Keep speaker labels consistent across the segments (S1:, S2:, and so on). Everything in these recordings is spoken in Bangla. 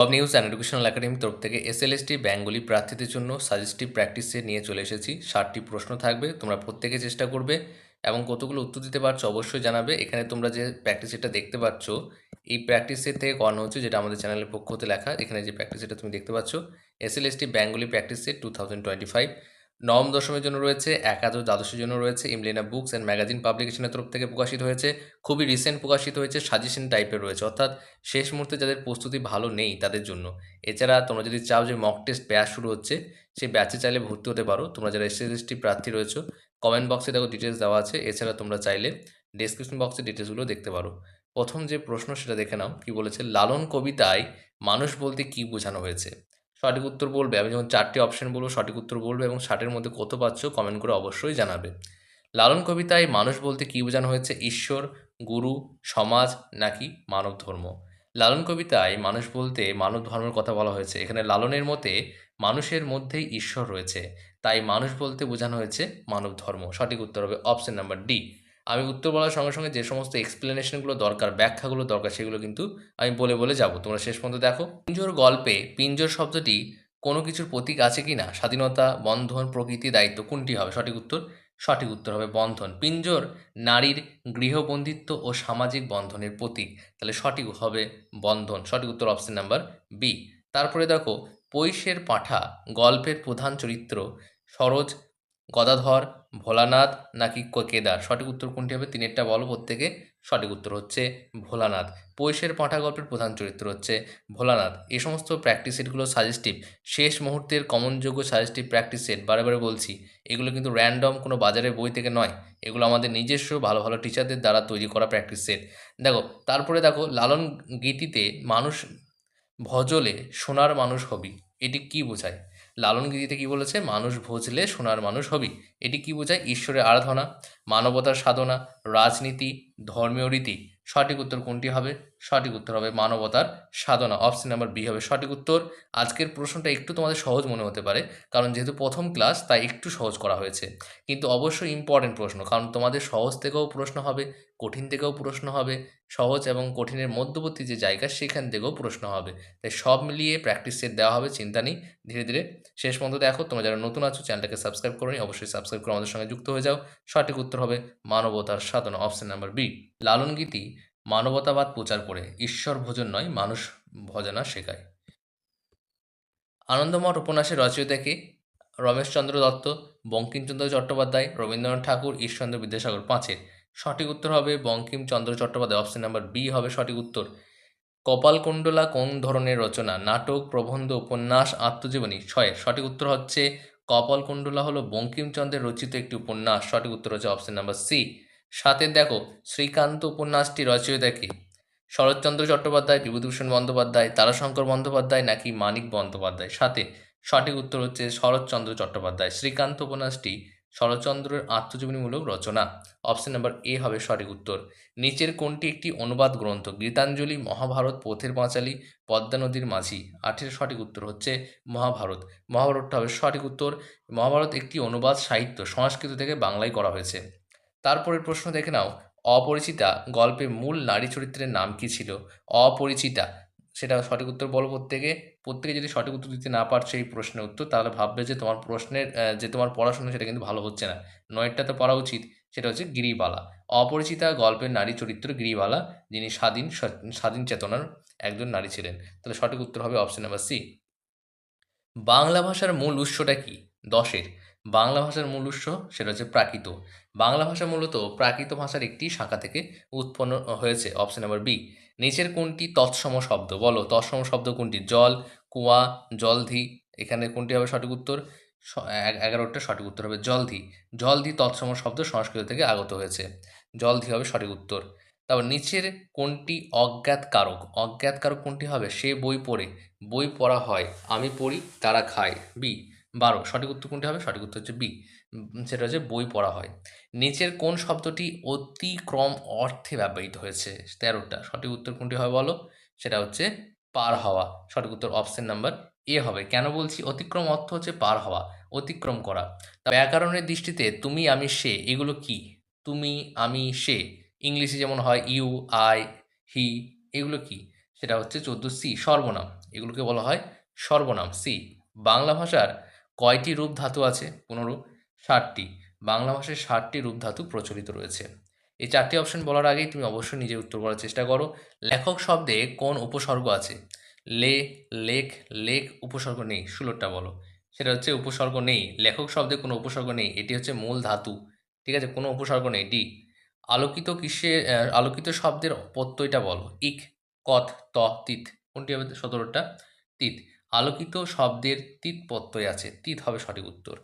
S1: Top news and educational academy তরফ থেকে এসএলএসটি ব্যাঙ্গলি প্রার্থীদের জন্য সাজেস্টিভ প্র্যাকটিসে নিয়ে চলে এসেছি। ষাটটি প্রশ্ন থাকবে, তোমরা প্রত্যেকে চেষ্টা করবে এবং কতগুলো উত্তর দিতে পারছ অবশ্যই জানাবে। এখানে তোমরা যে প্র্যাকটিস এটা দেখতে পাচ্ছ, এই প্র্যাকটিসের থেকে করানো হচ্ছে যেটা আমাদের চ্যানেলের পক্ষ হতে লেখা। এখানে যে প্র্যাকটিস এটা তুমি দেখতে পাচ্ছ SLST Bengali practice two thousand twenty five নবম দশমের জন্য রয়েছে, একাদশ দ্বাদশের জন্য রয়েছে, ইমলিনা বুকস অ্যান্ড ম্যাগাজিন পাবলিকেশনের তরফ থেকে প্রকাশিত হয়েছে, খুবই রিসেন্ট প্রকাশিত হয়েছে সাজেশন টাইপের রয়েছে, অর্থাৎ শেষ মুহূর্তে যাদের প্রস্তুতি ভালো নেই তাদের জন্য। এছাড়া তোমরা যদি চাও যে মক টেস্ট ব্যাচ শুরু হচ্ছে সেই ব্যাচে চাইলে ভর্তি হতে পারো। তোমরা যারা এসএসটি প্রার্থী রয়েছে কমেন্ট বক্সে দেখো ডিটেলস দেওয়া আছে। এছাড়া তোমরা চাইলে ডেসক্রিপশন বক্সে ডিটেলসগুলো দেখতে পারো। প্রথম যে প্রশ্ন সেটা দেখে নাও, কি বলেছে, লালন কবিতায় মানুষ বলতে কি বোঝানো হয়েছে? সঠিক উত্তর বলবে। আমি যখন চারটি অপশন বলব, সঠিক উত্তর বলবে এবং ষাটের মধ্যে কত পাচ্ছ কমেন্ট করে অবশ্যই জানাবে। লালন কবিতায় মানুষ বলতে কী বোঝানো হয়েছে? ঈশ্বর, গুরু, সমাজ নাকি মানব ধর্ম? লালন কবিতায় মানুষ বলতে মানব ধর্মের কথা বলা হয়েছে। এখানে লালনের মতে মানুষের মধ্যেই ঈশ্বর রয়েছে। তাই মানুষ বলতে বোঝানো হয়েছে মানব ধর্ম। সঠিক উত্তর হবে অপশন নাম্বার ডি আমি উত্তর বলার সঙ্গে সঙ্গে যে সমস্ত এক্সপ্লেনেশনগুলো দরকার, ব্যাখ্যাগুলো দরকার, সেগুলো কিন্তু আমি বলে বলে যাব। তোমরা শেষ পর্যন্ত দেখো। পিঞ্জোর গল্পে পিঞ্জোর শব্দটি কোনো কিছুর প্রতীক আছে কি না স্বাধীনতা, বন্ধন, প্রকৃতি, দায়িত্ব কোনটি হবে? সঠিক উত্তর? সঠিক উত্তর হবে বন্ধন। পিঞ্জোর নারীর গৃহবন্ধিত্ব ও সামাজিক বন্ধনের প্রতীক। তাহলে সঠিক হবে বন্ধন। সঠিক উত্তর অপশন নাম্বার বি তারপরে দেখো, পৈশের পাঁঠা গল্পের প্রধান চরিত্র সরোজ গদাধর ভোলানাথ নাকি কেদার? সঠিক উত্তর কোনটি হবে? তিনেরটা বলো, প্রত্যেকে সঠিক উত্তর হচ্ছে ভোলানাথ। পৈশের পাঁঠা গল্পের প্রধান চরিত্র হচ্ছে ভোলানাথ। এ সমস্ত প্র্যাকটিস সেটগুলো সাজেস্টিভ শেষ মুহূর্তের কমনযোগ্য সাজেস্টিভ প্র্যাকটিস সেট বারে বারে বলছি, এগুলো কিন্তু র্যান্ডম কোনো বাজারের বই থেকে নয়। এগুলো আমাদের নিজস্ব ভালো ভালো টিচারদের দ্বারা তৈরি করা প্র্যাকটিস সেট দেখো, তারপরে দেখো, লালন গীতিতে মানুষ ভজলে সোনার মানুষ হবি। এটি কি বোঝায়? লালন গীতিতে কি বলেছে? মানুষ ভজলে সোনার মানুষ হবি। এটি কি বোঝায়? ঈশ্বরের আরাধনা, মানবতার সাধনা, রাজনীতি, ধর্মীয় রীতি। সঠিক উত্তর কোনটি হবে? সঠিক উত্তর হবে মানবতার সাধনা। অপশন নাম্বার বি হবে সঠিক উত্তর। আজকের প্রশ্নটা একটু তোমাদের সহজ মনে হতে পারে, কারণ যেহেতু প্রথম ক্লাস তাই একটু সহজ করা হয়েছে। কিন্তু অবশ্যই ইম্পর্টেন্ট প্রশ্ন, কারণ তোমাদের সহজ থেকেও প্রশ্ন হবে, কঠিন থেকেও প্রশ্ন হবে। সহজ এবং কঠিনের মধ্যবর্তী যে জায়গা, সেখান থেকেও প্রশ্ন হবে। তাই সব মিলিয়ে প্র্যাকটিস সেট দেওয়া হবে, চিন্তা নেই। ধীরে ধীরে শেষ পর্যন্ত দেখো, তোমরা যারা নতুন আছো, চ্যানেলটাকে সাবস্ক্রাইব করো অবশ্যই সাবস্ক্রাইব করে আমাদের সঙ্গে যুক্ত হয়ে যাও। সঠিক উত্তর হবে মানবতার সাধনা অপশন নাম্বার বি লালন গীতি মানবতাবাদ প্রচার করে, ঈশ্বর ভোজন নয়, মানুষ ভজনা শেখায়। আনন্দমঠ উপন্যাসের রচয়িতাকে রমেশচন্দ্র দত্ত, বঙ্কিমচন্দ্র চট্টোপাধ্যায়, রবীন্দ্রনাথ ঠাকুর ঈশ্বরচন্দ্র বিদ্যাসাগর পাঁচের। সঠিক উত্তর হবে Bankimchandra Chattopadhyay, option number B হবে সঠিক উত্তর। কপালকুণ্ডলা কোন ধরনের রচনা? নাটক, প্রবন্ধ, উপন্যাস, আত্মজীবনী ছয়ের। সঠিক উত্তর হচ্ছে কপালকুণ্ডলা হলো বঙ্কিমচন্দ্রের রচিত একটি উপন্যাস। সঠিক উত্তর হচ্ছে অপশন নাম্বার সি। সাতের দেখো, শ্রীকান্ত উপন্যাসটি রচয়িতা কে? শরৎচন্দ্র চট্টোপাধ্যায় বিভূতিভূষণ বন্দ্যোপাধ্যায়, তারাশঙ্কর বন্দ্যোপাধ্যায় নাকি মানিক বন্দ্যোপাধ্যায়? সাথে সঠিক উত্তর হচ্ছে শরৎচন্দ্র চট্টোপাধ্যায়। শ্রীকান্ত উপন্যাসটি শরৎচন্দ্রের আত্মজীবনীমূলক রচনা। অপশন নাম্বার এ হবে সঠিক উত্তর। নিচের কোনটি একটি অনুবাদ গ্রন্থ। গীতাঞ্জলি, মহাভারত, পথের পাঁচালী, পদ্মা নদীর মাঝি। আঠের সঠিক উত্তর হচ্ছে মহাভারত। মহাভারতটা হবে সঠিক উত্তর। মহাভারত একটি অনুবাদ সাহিত্য। সংস্কৃত থেকে বাংলায় করা হয়েছে। তারপরের প্রশ্ন দেখে নাও। অপরিচিতা গল্পে মূল নারী চরিত্রের নাম কি ছিল? অপরিচিতা। সেটা সঠিক উত্তর বলো প্রত্যেকে। প্রত্যেকে যদি সঠিক উত্তর দিতে না পারছ এই প্রশ্নের উত্তর, তাহলে ভাববে যে তোমার প্রশ্নের যে তোমার পড়াশোনা, সেটা কিন্তু ভালো হচ্ছে না। নয়েরটা তো পড়া উচিত, সেটা হচ্ছে গিরিবালা। অপরিচিতা গল্পের নারী চরিত্র গিরিবালা, যিনি স্বাধীন স্বাধীন চেতনার একজন নারী ছিলেন। তাহলে সঠিক উত্তর হবে অপশন নাম্বার সি। বাংলা ভাষার মূল উৎসটা কি? দশের। বাংলা ভাষার মূল উৎস সেটা হচ্ছে প্রাকৃত। বাংলা ভাষা মূলত প্রাকৃত ভাষার একটি শাখা থেকে উৎপন্ন হয়েছে অপশন নাম্বার বি নিচের কোনটি তৎসম শব্দ? বলো, তৎসম শব্দ কোনটি? জল, কুয়া, জলধি, এখানে কোনটি হবে সঠিক উত্তর? এগারোটা সঠিক উত্তর হবে জলধি। জলধি তৎসম শব্দ সংস্কৃত থেকে আগত হয়েছে। জলধি হবে সঠিক উত্তর। তারপর নিচের কোনটি অজ্ঞাত কারক অজ্ঞাত কারক কোনটি হবে? সে বই পড়ে। বই পড়া হয়, আমি পড়ি, তারা খায়। বি বারো, সঠিক উত্তর কোনটি হবে? সঠিক উত্তর হচ্ছে বি। সেটা হচ্ছে বই পড়া হয়। নিচের কোন শব্দটি অতিক্রম অর্থে ব্যবহৃত হয়েছে? তেরোটা। সঠিক উত্তর কোনটি হবে বলো? সেটা হচ্ছে পার হওয়া। সঠিক উত্তর অপশন নাম্বার এ হবে। কেন বলছি অতিক্রম অর্থ হচ্ছে পার হওয়া, অতিক্রম করা? তা ব্যাকরণের দৃষ্টিতে তুমি, আমি, সে, এগুলো কি? তুমি, আমি, সে। ইংলিশে যেমন হয় ইউ, আই, হি, এগুলো কি? সেটা হচ্ছে চোদ্দ সি, সর্বনাম। এগুলোকে বলা হয় সর্বনাম, সি। বাংলা ভাষার কয়টি রূপ ধাতু আছে? পনেরো, ষাটটি। বাংলা ভাষায় ষাটটি রূপ ধাতু প্রচলিত রয়েছে। এই চারটি অপশন বলার আগেই তুমি অবশ্যই নিজে উত্তর করার চেষ্টা করো। লেখক শব্দে কোন উপসর্গ আছে? লে, লেখ লেখ উপসর্গ নেই ষোলোটা বলো। সেটা হচ্ছে উপসর্গ নেই। লেখক শব্দে কোনো উপসর্গ নেই। এটি হচ্ছে মূল ধাতু। ঠিক আছে? কোনো উপসর্গ নেই। ডি, আলোকিত কিসে আলোকিত শব্দের প্রত্যয়টা বলো। ইক কথ, ত তিত কোনটি হবে সতেরোটা? তিত আলোকিত শব্দের তিত প্রত্যয় আছে। তিত হবে সঠিক উত্তর।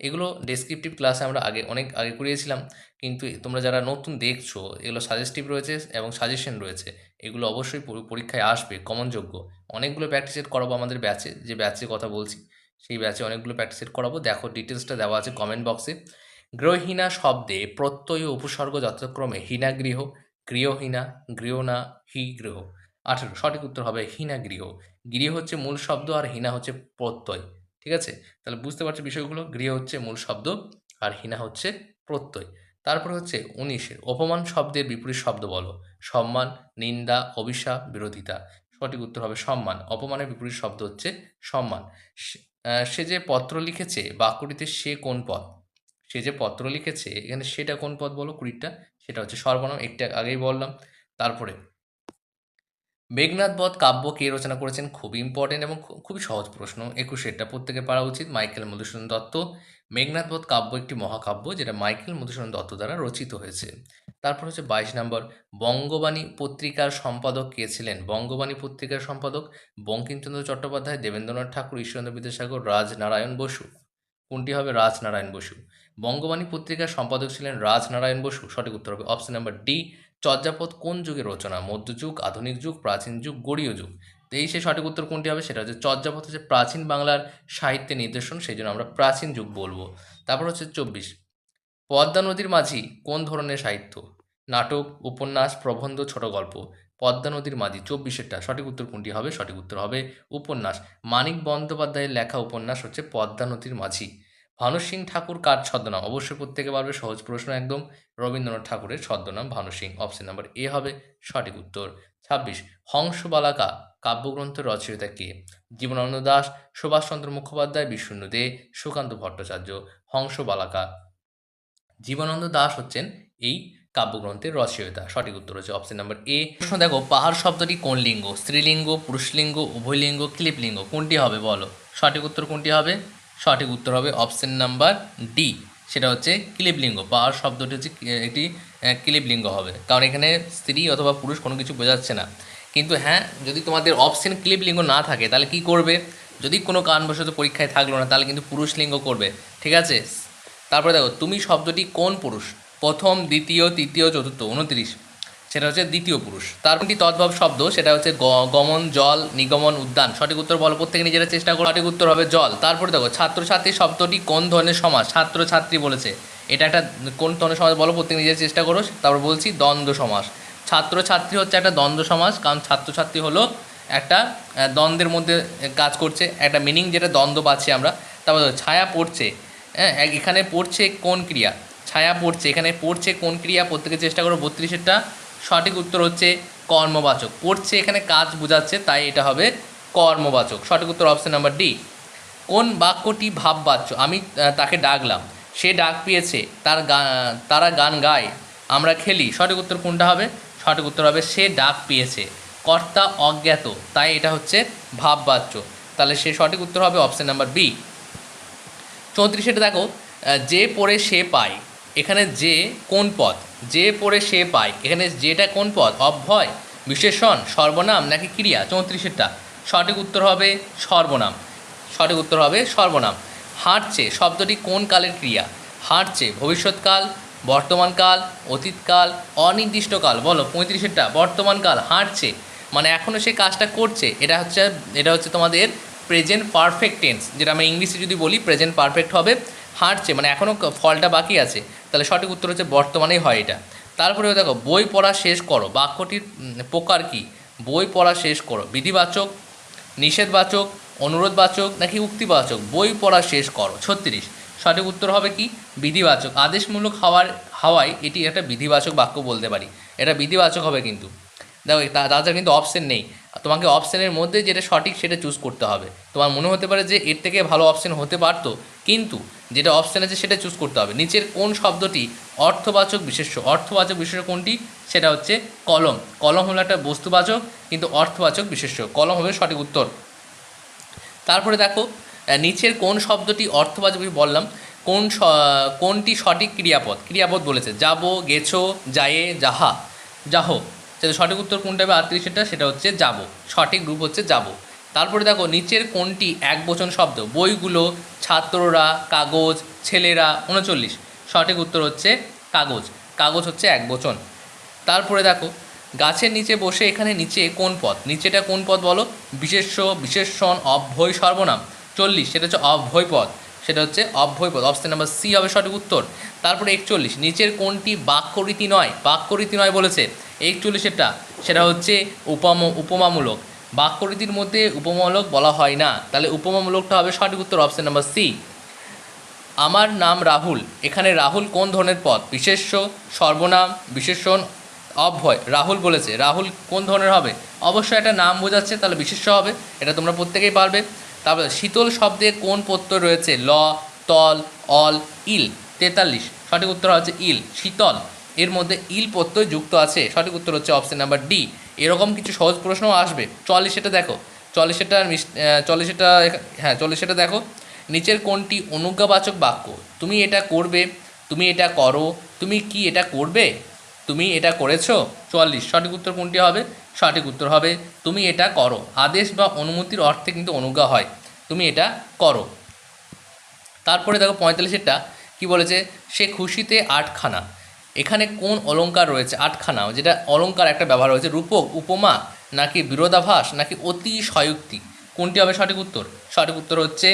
S1: এগুলো ডেসক্রিপটিভ ক্লাসে আমরা আগে, অনেক আগে করিয়েছিলাম। কিন্তু তোমরা যারা নতুন দেখছ, এগুলো সাজেস্টিভ রয়েছে এবং সাজেশন রয়েছে। এগুলো অবশ্যই পরীক্ষায় আসবে কমনযোগ্য অনেকগুলো প্র্যাকটিস সেট করাবো আমাদের ব্যাচে যে ব্যাচে কথা বলছি। সেই ব্যাচে অনেকগুলো প্র্যাকটিস সেট করাবো। দেখো ডিটেলসটা দেওয়া আছে কমেন্ট বক্সে গৃহহীনা শব্দে প্রত্যয় উপসর্গ যথাক্রমে হীনা গৃহ, গৃহহীনা গৃহনা হি গৃহ। আঠেরো, সঠিক উত্তর হবে হীনা গৃহ। গৃহ হচ্ছে মূল শব্দ আর হীনা হচ্ছে প্রত্যয়, ঠিক আছে? তাহলে বুঝতে পারছ বিষয়গুলো? গৃহ হচ্ছে মূল শব্দ আর হীনা হচ্ছে প্রত্যয়। তারপর হচ্ছে উনিশের, অপমান শব্দের বিপরীত শব্দ বলো। সম্মান, নিন্দা, অভিশাপ, বিরোধিতা। সঠিক উত্তর হবে সম্মান। অপমানের বিপরীত শব্দ হচ্ছে সম্মান। সে- যে পত্র লিখেছে বাক্যটিতে সে কোন পদ? সে যে পত্র লিখেছে, এখানে সেটা কোন পদ বলো কুড়িটা? সেটা হচ্ছে সর্বনাম, একটা আগেই বললাম। তারপরে মেঘনাথ বধ কাব্য কে রচনা করেছেন খুবই ইম্পর্টেন্ট এবং খুবই সহজ প্রশ্ন। একুশে এটা প্রত্যেকে পারা উচিত, মাইকেল মধুসূদন দত্ত। মেঘনাথ বধ কাব্য একটি মহাকাব্য যেটা মাইকেল মধুসূদন দত্ত দ্বারা রচিত হয়েছে। তারপর হচ্ছে বাইশ নম্বর, বঙ্গবাণী পত্রিকার সম্পাদক কে ছিলেন? বঙ্গবাণী পত্রিকার সম্পাদক বঙ্কিমচন্দ্র চট্টোপাধ্যায়, দেবেন্দ্রনাথ ঠাকুর, ঈশ্বরেন্দ্র বিদ্যাসাগর, রাজনারায়ণ বসু। কোনটি হবে? রাজনারায়ণ বসু। বঙ্গবাণী পত্রিকার সম্পাদক ছিলেন রাজনারায়ণ বসু। সঠিক উত্তর হবে অপশন নাম্বার ডি চর্যাপদ কোন যুগের রচনা? মধ্যযুগ আধুনিক যুগ, প্রাচীন যুগ, গড়ীয় যুগ? তো এই সে সঠিক উত্তর কোনটি হবে? সেটা হচ্ছে চর্যাপদ হচ্ছে প্রাচীন বাংলার সাহিত্যে নিদর্শন, সেই জন্য আমরা প্রাচীন যুগ বলব। তারপর হচ্ছে চব্বিশ। পদ্মা নদীর মাঝি কোন ধরনের সাহিত্য? নাটক, উপন্যাস, প্রবন্ধ, ছোট গল্প। পদ্মা নদীর মাঝি, চব্বিশেরটা। সঠিক উত্তর কোনটি হবে? সঠিক উত্তর হবে উপন্যাস। মানিক বন্দ্যোপাধ্যায়ের লেখা উপন্যাস হচ্ছে পদ্মা নদীর মাঝি। ভানু সিং ঠাকুর কার ছদ্মনাম? অবশ্যই প্রত্যেকে পারবে, সহজ প্রশ্ন একদম। রবীন্দ্রনাথ ঠাকুরের ছদ্মনাম Bhanu Singh option number A হবে, সঠিক উত্তর। ছাব্বিশ, হংসবালাকা কাব্যগ্রন্থের রচয়িতা কে? জীবনানন্দ দাস, সুভাষচন্দ্র মুখোপাধ্যায় বিষ্ণু দে, সুকান্ত ভট্টাচার্য। হংসবালাকা। জীবনানন্দ দাস হচ্ছেন এই কাব্যগ্রন্থের রচয়িতা। সঠিক উত্তর হচ্ছে অপশন নাম্বার এ প্রশ্ন দেখো, পাহাড় শব্দটি কোন লিঙ্গ? স্ত্রীলিঙ্গ, পুরুষলিঙ্গ, উভয়লিঙ্গ, ক্লিপলিঙ্গ, কোনটি হবে বলো? সঠিক উত্তর কোনটি হবে? সঠিক উত্তর হবে অপশন নাম্বার ডি। সেটা হচ্ছে ক্লিপলিঙ্গ পাহাড় শব্দটি হচ্ছে একটি আহ, ক্লিপলিঙ্গ হবে। কারণ এখানে স্ত্রী অথবা পুরুষ কোনো কিছু বোঝাচ্ছে না। কিন্তু হ্যাঁ যদি তোমাদের অপশন ক্লিপলিঙ্গ না থাকে তাহলে কি করবে? যদি কোনো কারণবশত পরীক্ষায় থাকল না তাহলে কিন্তু পুরুষ লিঙ্গ করবে। ঠিক আছে? তারপরে দেখো তুমি শব্দটি কোন পুরুষ? প্রথম দ্বিতীয় তৃতীয় চতুর্থ উনত্রিশ। সেটা হচ্ছে দ্বিতীয় পুরুষ। তার কোনটি তদ্ভব শব্দ, সেটা হচ্ছে গমন, জল, নিগমন, উদ্যান। সঠিক উত্তর বলো প্রত্যেকে নিজেরা চেষ্টা করো। সঠিক উত্তর হবে জল। তারপরে দেখো, ছাত্রছাত্রী শব্দটি কোন ধরনের সমাজ? ছাত্র ছাত্রী বলেছে। এটা একটা কোন ধরনের সমাজ বলো প্রত্যেকে নিজের চেষ্টা করো। তারপর বলছি দ্বন্দ্ব সমাস ছাত্র ছাত্রী হচ্ছে একটা দ্বন্দ্ব সমাজ, কারণ ছাত্রছাত্রী হলো একটা দ্বন্দ্বের মধ্যে কাজ করছে, একটা মিনিং যেটা দ্বন্দ্ব পাচ্ছি আমরা। তারপর ছায়া পড়ছে হ্যাঁ এখানে পড়ছে কোন ক্রিয়া? ছায়া পড়ছে, এখানে পড়ছে কোন ক্রিয়া? প্রত্যেকে চেষ্টা করো, বত্রিশেরটা সঠিক উত্তর হচ্ছে কর্মবাচক। পড়ছে, এখানে কাজ বোঝাচ্ছে, তাই এটা হবে কর্মবাচক। সঠিক উত্তর অপশন নাম্বার ডি কোন বাক্যটি ভাববাচ্য? আমি তাকে ডাকলাম। সে ডাক পেয়েছে, তার তারা গান গায়, আমরা খেলি। সঠিক উত্তর কোনটা হবে? সঠিক উত্তর হবে, সে ডাক পেয়েছে। কর্তা অজ্ঞাত, তাই এটা হচ্ছে ভাববাচ্য। তাহলে সে সঠিক উত্তর হবে অপশান নাম্বার বি চৌত্রিশেটা দেখো যে পড়ে সে পায়। এখানে যে কোন পদ? যে পড়ে সে পায়। এখানে যেটা কোন পদ? অভ্যয়, বিশেষণ, সর্বনাম নাকি ক্রিয়া? চৌত্রিশেরটা। সঠিক উত্তর হবে সর্বনাম। সঠিক উত্তর হবে সর্বনাম। হাঁটছে শব্দটি কোন কালের ক্রিয়া? হাঁটছে ভবিষ্যৎকাল, বর্তমানকাল, অতীতকাল, অনির্দিষ্টকাল। বলো, পঁয়ত্রিশেরটা। বর্তমানকাল, হাঁটছে। মানে এখনও সে কাজটা করছে। এটা হচ্ছে এটা হচ্ছে তোমাদের প্রেজেন্ট পারফেক্ট টেন্স যেটা আমরা ইংলিশে যদি বলি প্রেজেন্ট পারফেক্ট হবে। হাঁটছে মানে এখনও ফলটা বাকি আছে। তাহলে সঠিক উত্তর হচ্ছে বর্তমানেই হয় এটা। তারপরে দেখো, বই পড়া শেষ করো। বাক্যটির প্রকার কি? বই পড়া শেষ করো। বিধিবাচক, নিষেধবাচক, অনুরোধবাচক নাকি উক্তিবাচক? বই পড়া শেষ করো। ছত্রিশ। সঠিক উত্তর হবে কি? বিধিবাচক। আদেশমূলক হওয়ার, হাওয়ায় এটি একটা বিধিবাচক বাক্য বলতে পারি। এটা বিধিবাচক হবে কিন্তু। দেখো, তা- তাছাড়া কিন্তু অপশন নেই। তোমাকে অপশানের মধ্যে যেটা সঠিক সেটা চুজ করতে হবে। তোমার মনে হতে পারে যে এর থেকে ভালো অপশান হতে পারতো, কিন্তু যেটা অপশান আছে সেটা চুজ করতে হবে। নিচের কোন শব্দটি অর্থবাচক বিশেষ্য? অর্থবাচক বিশেষ্য কোনটি? সেটা হচ্ছে কলম। কলম হলো একটা বস্তুবাচক, কিন্তু অর্থবাচক বিশেষ্য। কলম হবে সঠিক উত্তর। তারপরে দেখো নিচের কোন শব্দটি অর্থবাচক বললাম, কোন কোনটি সঠিক ক্রিয়াপদ? ক্রিয়াপদ বলেছে, যাব, গেছো, যায়ে, যাহা। যাহো। সেটা সঠিক উত্তর কোনটা হবে? আটত্রিশেরটা সেটা হচ্ছে যাব। সঠিক রূপ হচ্ছে যাব। তারপরে দেখো, নিচের কোনটি এক বচন শব্দ? বইগুলো, ছাত্ররা, কাগজ, ছেলেরা, উনচল্লিশ। সঠিক উত্তর হচ্ছে কাগজ। কাগজ হচ্ছে এক বচন। তারপরে দেখো, গাছের নিচে বসে এখানে নিচে কোন পদ? নিচেটা কোন পদ বলো? বিশেষ্য বিশেষণ অভ্যয়, সর্বনাম। চল্লিশ, সেটা হচ্ছে অভ্যয় পদ। সেটা হচ্ছে অভ্যয় পদ অপশন নাম্বার সি হবে সঠিক উত্তর। তারপরে একচল্লিশ। নিচের কোনটি বাক্যরীতি নয়? বাক্যরীতি নয় বলেছে। একচল্লিশেরটা, সেটা হচ্ছে উপম, উপমামূলক। বাক্যরীতির মধ্যে উপমামূলক বলা হয় না। তাহলে উপমামূলকটা হবে সঠিক উত্তর অপশন নাম্বার সি আমার নাম রাহুল। এখানে রাহুল কোন ধরনের পদ? বিশেষ্য, সর্বনাম, বিশেষণ, অভ্যয়। রাহুল বলেছে। রাহুল কোন ধরনের হবে? অবশ্যই একটা নাম বোঝাচ্ছে, তাহলে বিশেষ্য হবে। এটা তোমরা প্রত্যেকেই পারবে। তারপরে শীতল শব্দে কোন প্রত্যয় রয়েছে? ল, তল, অল, ইল, তেতাল্লিশ। সঠিক উত্তর হচ্ছে ইল, শীতল। এর মধ্যে ইল প্রত্যয় যুক্ত আছে। সঠিক উত্তর হচ্ছে অপশন নাম্বার ডি এরকম কিছু সহজ প্রশ্নও আসবে। চল্লিশেটা দেখো। চল্লিশেটা চল্লিশেটা হ্যাঁ চল্লিশেটা দেখো। নিচের কোনটি অনুজ্ঞাবাচক বাক্য? তুমি এটা করবে, তুমি এটা করো, তুমি কি এটা করবে? তুমি এটা করেছ? চুয়াল্লিশ। সঠিক উত্তর কোনটি হবে? সঠিক উত্তর হবে, তুমি এটা করো। আদেশ বা অনুমতির অর্থে কিন্তু অনুজ্ঞা হয়, তুমি এটা করো। তারপরে দেখো পঁয়তাল্লিশেরটা, কি বলেছে? সে খুশিতে আটখানা। এখানে কোন অলঙ্কার রয়েছে? আটখানা, যেটা অলঙ্কার একটা ব্যবহার রয়েছে, রূপক, উপমা, নাকি বিরোধাভাস, নাকি অতি সয়ুক্তি কোনটি হবে সঠিক উত্তর? সঠিক উত্তর হচ্ছে,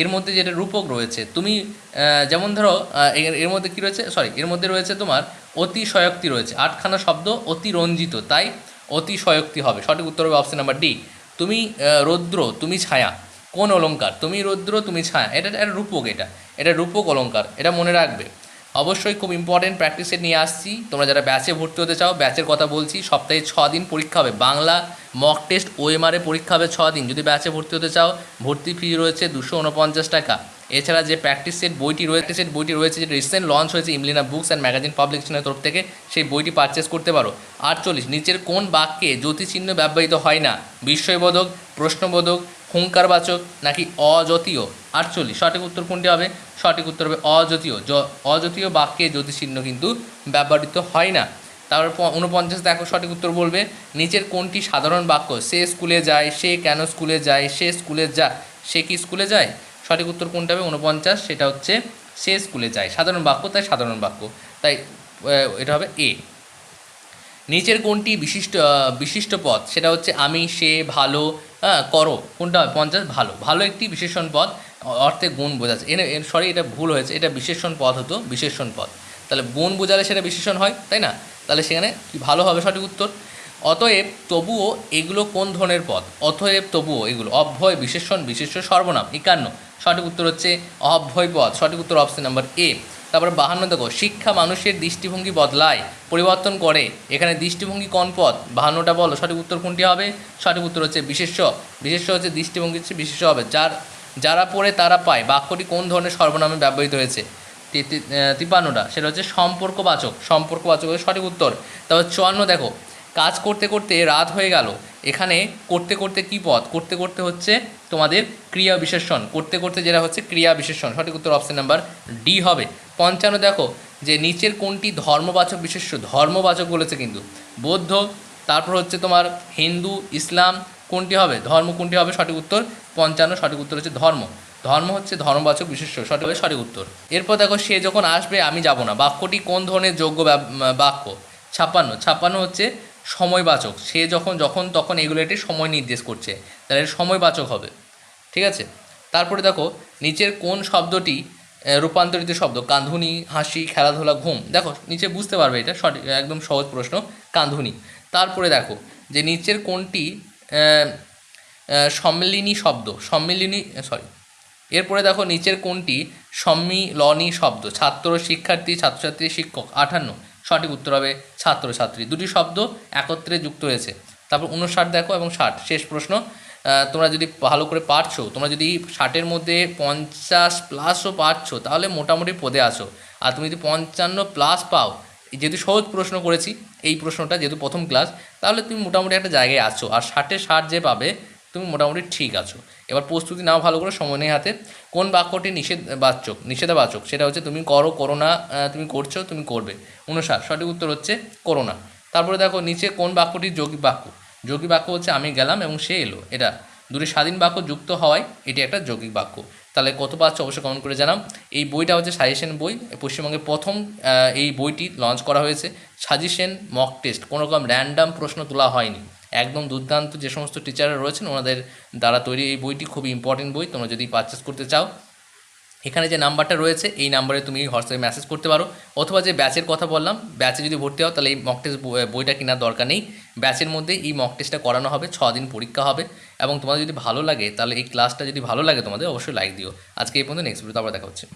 S1: এর মধ্যে যেটা রূপক রয়েছে, তুমি যেমন ধরো এর মধ্যে কি রয়েছে? সরি, এর মধ্যে রয়েছে তোমার অতি সয়ক্তি রয়েছে, আটখানা শব্দ অতি রঞ্জিত তাই অতি সয়ক্তি হবে। সঠিক উত্তর হবে অপশান নাম্বার ডি তুমি রৌদ্র, তুমি ছায়া। কোন অলঙ্কার তুমি রৌদ্র, তুমি ছায়া। এটা একটা রূপক এটা। এটা রূপক অলঙ্কার এটা মনে রাখবে। অবশ্যই খুব ইম্পর্টেন্ট প্র্যাকটিসে নিয়ে আসছি। তোমরা যারা ব্যাচে ভর্তি হতে চাও ব্যাচের কথা বলছি। সপ্তাহে ছ দিন পরীক্ষা হবে। বাংলা মক টেস্ট ওএমআরে পরীক্ষা হবে ছ দিন। যদি ব্যাচে ভর্তি হতে চাও, ভর্তি ফি রয়েছে দুশো উনপঞ্চাশ টাকা। এছাড়া যে প্র্যাকটিস সেট বইটি রয়েছে সেট বইটি রয়েছে, যেটা রিসেন্ট লঞ্চ হয়েছে ইমলিনা বুকস অ্যান্ড ম্যাগাজিন পাবলিকেশনের তরফ থেকে, সেই বইটি পারচেস করতে পারো। আটচল্লিশ, নিচের কোন বাক্যে জ্যোতিচিহ্ন ব্যবহৃত হয় না? বিস্ময়বোধক, প্রশ্নবোধক, হুঙ্কারবাচক, নাকি অজাতীয় আটচল্লিশ, সঠিক উত্তর কোনটি হবে? সঠিক উত্তর হবে অজাতীয় অজাতীয় বাক্যে জ্যোতিচিহ্ন কিন্তু ব্যবহৃত হয় না। তারপর উনপঞ্চাশ দেখো সঠিক উত্তর বলবে, নিচের কোনটি সাধারণ বাক্য? সে স্কুলে যায়, সে কেন স্কুলে যায়, সে স্কুলে যা সে কি স্কুলে যায়? সঠিক উত্তর কোনটা হবে? উনপঞ্চাশ সেটা হচ্ছে সে স্কুলে যায়। সাধারণ বাক্য, তাই সাধারণ বাক্য। তাই এটা হবে এ। নিচের কোনটি বিশিষ্ট বিশিষ্ট পদ? সেটা হচ্ছে আমি, সে, ভালো হ্যাঁ করো। কোনটা হবে? পঞ্চাশ, ভালো। ভালো একটি বিশেষণ পদ অর্থে গুণ বোঝাচ্ছে। এর সরি, এটা ভুল হয়েছে। এটা বিশেষণ পদ হতো, বিশেষণ পদ। তাহলে গুণ বোঝালে সেটা বিশেষণ হয়, তাই না? তাহলে সেখানে কি ভালো হবে সঠিক উত্তর? অতএব তবুও এগুলো কোন ধরনের পদ? অতএব তবুও এগুলো, অভ্যয়, বিশেষণ বিশেষ সর্বনাম, একান্ন। সঠিক উত্তর হচ্ছে অভ্যয় পদ। সঠিক উত্তর অপশন নাম্বার এ তারপরে বাহান্ন দেখো, শিক্ষা মানুষের দৃষ্টিভঙ্গি বদলায়, পরিবর্তন করে। এখানে দৃষ্টিভঙ্গি কোন পদ? বাহান্নটা বলো, সঠিক উত্তর কোনটি হবে? সঠিক উত্তর হচ্ছে বিশেষ্য। বিশেষ্য হচ্ছে দৃষ্টিভঙ্গি হচ্ছে বিশেষ্য হবে। যার, যারা পড়ে তারা পায়। বাক্যটি কোন ধরনের সর্বনামে ব্যবহৃত হয়েছে? তিপ্পান্নটা। সেটা হচ্ছে সম্পর্কবাচক। সম্পর্কবাচক সঠিক উত্তর। তারপর চুয়ান্ন, দেখো। কাজ করতে করতে রাত হয়ে গেল। এখানে করতে করতে কি পদ করতে করতে হচ্ছে তোমাদের ক্রিয়া বিশেষণ। করতে করতে যেটা হচ্ছে ক্রিয়া বিশেষণ। সঠিক উত্তর অপশন নাম্বার ডি হবে। পঞ্চান্ন, দেখো, যে নিচের কোনটি ধর্মবাচক বিশেষ্য? ধর্মবাচক বলেছে কিন্তু। বৌদ্ধ, তারপর হচ্ছে তোমার হিন্দু, ইসলাম, কোনটি হবে? ধর্ম কোনটি হবে? সঠিক উত্তর। পঞ্চান্ন, সঠিক উত্তর হচ্ছে ধর্ম। ধর্ম হচ্ছে ধর্মবাচক বিশেষ্য, সঠিক সঠিক উত্তর। এরপর দেখো, সে যখন আসবে, আমি যাব না। বাক্যটি কোন ধরনের যোগ্য বাক্য? ছাপ্পান্ন। ছাপ্পান্ন হচ্ছে সময়বাচক। সে যখন যখন, তখন এগুলো একটি সময় নির্দেশ করছে। তাহলে সময়বাচক হবে। ঠিক আছে? তারপরে দেখো, নিচের কোন শব্দটি রূপান্তরিত শব্দ? কাঁধুনি, হাসি, খেলাধুলা, ঘুম। দেখো, নিচে বুঝতে পারবে এটা। সঠিক, একদম সহজ প্রশ্ন, কাঁধুনি। তারপরে দেখো, যে নিচের কোনটি সম্মিলিনী শব্দ? সম্মিলিনী সরি এরপরে দেখো নিচের কোনটি? সম্মিলনী শব্দ। ছাত্র, শিক্ষার্থী, ছাত্রছাত্রী, শিক্ষক, আঠান্ন। সঠিক উত্তর হবে ছাত্রছাত্রী দুটি শব্দ একত্রে যুক্ত হয়েছে। তারপর উনষাট দেখো এবং ষাট। শেষ প্রশ্ন তোমরা যদি ভালো করে পারছ, তোমরা যদি ষাটের মধ্যে পঞ্চাশ প্লাসও পারছ, তাহলে মোটামুটি পদে আসো আর তুমি যদি পঞ্চান্ন প্লাস পাও, যেহেতু সহজ প্রশ্ন করেছি, এই প্রশ্নটা যেহেতু প্রথম ক্লাস তাহলে তুমি মোটামুটি একটা জায়গায় আছো। আর ষাটে ষাট যে পাবে, তুমি মোটামুটি ঠিক আছো। এবার প্রস্তুতি নাও ভালো করে সময় নেই হাতে। কোন বাক্যটি নিষেধ, বাচক, নিষেধাবাচক? সেটা হচ্ছে তুমি করো করো না তুমি করছ, তুমি করবে। উনষাট, সঠিক উত্তর হচ্ছে করো না তারপরে দেখো, নিচে কোন বাক্যটি যৌগিক বাক্য? যোগী বাক্য হচ্ছে আমি গেলাম এবং সে এলো। এটা দুটি স্বাধীন বাক্য যুক্ত হওয়ায় এটি একটা যৌগিক বাক্য। তাহলে কত পাচ্ছ অবশ্যই কমেন্ট করে জানাম এই বইটা হচ্ছে সাজেশন বই। পশ্চিমবঙ্গে প্রথম এই বইটি লঞ্চ করা হয়েছে। সাজেশন মক টেস্ট কোনো রকম র্যান্ডাম প্রশ্ন তোলা হয়নি। একদম দুর্দান্ত যে সমস্ত টিচাররা রয়েছেন, ওনাদের দ্বারা তৈরি এই বইটি খুবই ইম্পর্টেন্ট বই, তোমরা যদি পারচেস করতে চাও। এখানে যে নাম্বারটা রয়েছে, এই নাম্বারে তুমি হোয়াটসঅ্যাপে মেসেজ করতে পারো। অথবা যে ব্যাচের কথা বললাম ব্যাচে যদি ভর্তি হও, তাহলে এই মক টেস্ট বইটা কেনার দরকার নেই। ব্যাচের মধ্যে এই মক টেস্টটা করানো হবে, ছ দিন পরীক্ষা হবে। এবং তোমাদের যদি ভালো লাগে, তাহলে এই ক্লাসটা যদি ভালো লাগে তোমাদের, অবশ্যই লাইক দিও। আজকে এই পর্যন্ত নেক্সট ভিডিওতে আবার দেখা হচ্ছে।